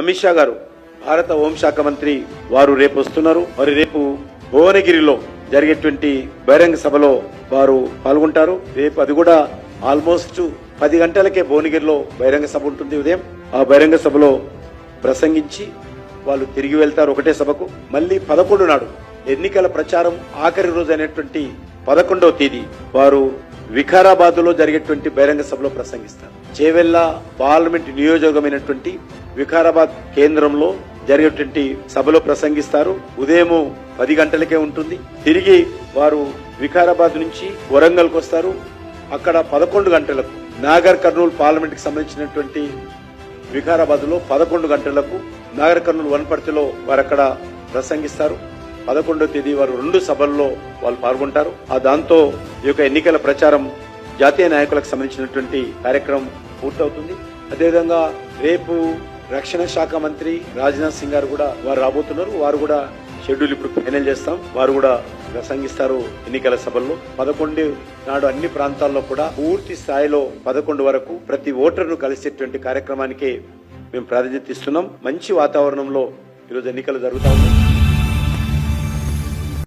అమిత్ షా గారు భారత హోంశాఖ మంత్రి వారు రేపు వస్తున్నారు. మరి రేపు భువనగిరిలో జరిగేటువంటి బహిరంగ సభలో వారు పాల్గొంటారు. రేపు అది కూడా ఆల్మోస్ట్ పది గంటలకే భువనగిరిలో బహిరంగ సభ ఉంటుంది ఉదయం. ఆ బహిరంగ సభలో ప్రసంగించి వాళ్ళు తిరిగి వెళ్తారు ఒకటే సభకు. మళ్ళీ పదకొండు నాడు ఎన్నికల ప్రచారం ఆఖరి రోజు అయినటువంటి పదకొండవ తేదీ వారు వికారాబాద్లో జరిగేటువంటి బహిరంగ సభలో ప్రసంగిస్తారు. చేవెల్లా పార్లమెంట్ నియోజకమైనటువంటి వికారాబాద్ కేంద్రంలో జరిగేటువంటి సభలో ప్రసంగిస్తారు. ఉదయం పది గంటలకే ఉంటుంది. తిరిగి వారు వికారాబాద్ నుంచి వరంగల్కి వస్తారు. అక్కడ పదకొండు గంటలకు నాగర్ కర్నూలు పార్లమెంట్కి సంబంధించినటువంటి వికారాబాద్లో పదకొండు గంటలకు నాగర్ కర్నూలు వనపర్తిలో వారు అక్కడ ప్రసంగిస్తారు. పదకొండో తేదీ వారు రెండు సభల్లో వాళ్ళు పాల్గొంటారు. ఆ దాంతో ఈ యొక్క ఎన్నికల ప్రచారం జాతీయ నాయకులకు సంబంధించినటువంటి కార్యక్రమం పూర్తవుతుంది. అదేవిధంగా రేపు రక్షణ శాఖ మంత్రి రాజ్నాథ్ సింగ్ గారు కూడా వారు రాబోతున్నారు. వారు కూడా షెడ్యూల్ ఇప్పుడు ఫైనల్ చేస్తాం. వారు కూడా ప్రసంగిస్తారు ఎన్నికల సభల్లో. పదకొండు నాడు అన్ని ప్రాంతాల్లో కూడా పూర్తి స్థాయిలో పదకొండు వరకు ప్రతి ఓటర్ను కలిసేటువంటి కార్యక్రమానికి మేము ప్రాధాన్యత ఇస్తున్నాం. మంచి వాతావరణంలో ఈరోజు ఎన్నికలు జరుగుతా ఉన్నాయి.